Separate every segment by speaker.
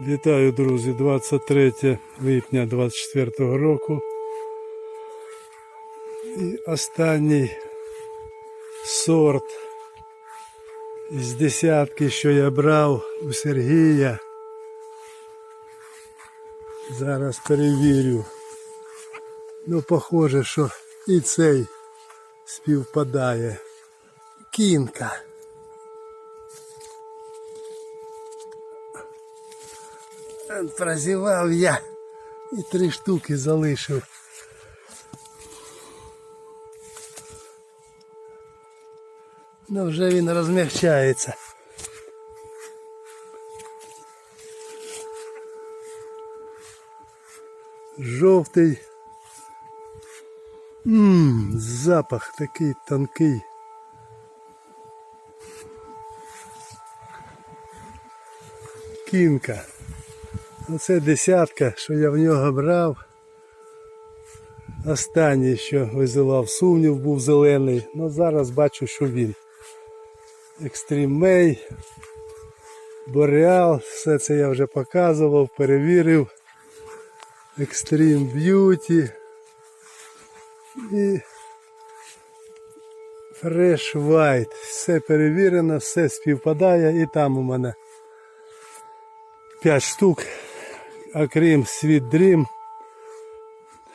Speaker 1: Вітаю, друзі, 23 липня 24 року. І останній сорт із десятки, що я брав у Сергія. Зараз перевірю. Ну, похоже, що і цей співпадає. Кінка. Прозівав я і три штуки залишив. Ну вже він розмягчається. Жовтий. Ммм, запах такий тонкий. Кінка. Оце десятка, що я в нього брав. Останній, що визивав сумнів, був зелений. Ну зараз бачу, що він. Екстримей, Бореал, все це я вже показував, перевірив. Extreme Beauty і Fresh White. Все перевірено, все співпадає і там у мене 5 штук, окрім Sweet Dream,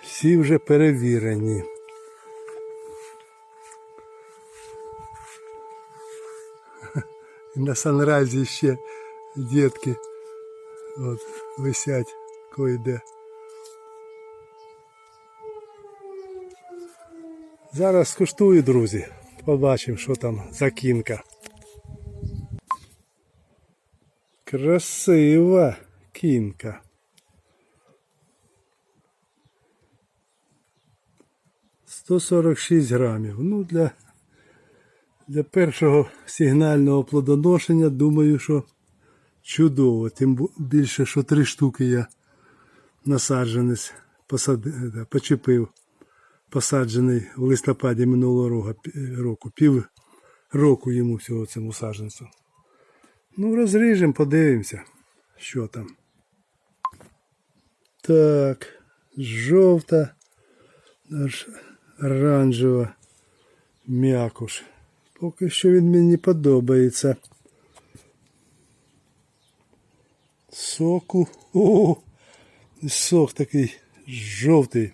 Speaker 1: всі вже перевірені. І на санрайзі ще дітки от, висять кое-де. Зараз скуштую, друзі. Побачимо, що там за кінка. Красива кінка. Сто сорок шість грамів. Ну, для, для першого сигнального плодоношення думаю, що чудово. Тим більше, що три штуки я насадженець посадив, почепив посаджений в листопаді минулого року, року. Пів року йому всього цьому саджанцю. Ну, розріжемо, подивимося, що там. Так, жовта, оранжева м'якуш. Поки що він мені подобається. Соку. О, сок такий жовтий.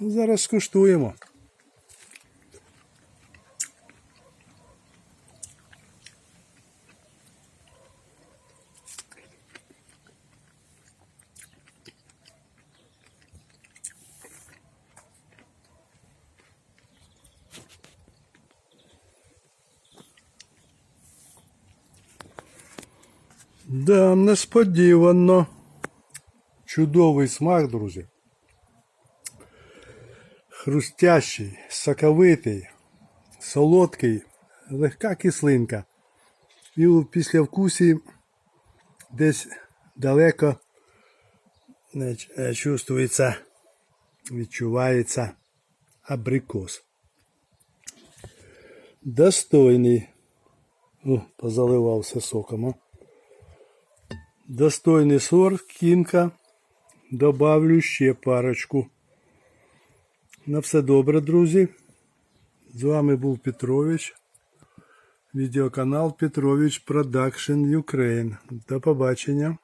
Speaker 1: Ну, зараз скуштуємо. Да, несподівано. Чудовий смак, друзі. Хрустящий, соковитий, солодкий, легка кислинка. І у післявкусі десь далеко е, чувствується, відчувається абрикос. Достойний. О, позаливався соком. а. Достойний сорт, кінка. Добавлю ще парочку. На все добре, друзі. З вами був Петрович. Відеоканал Петрович Production Ukraine. До побачення.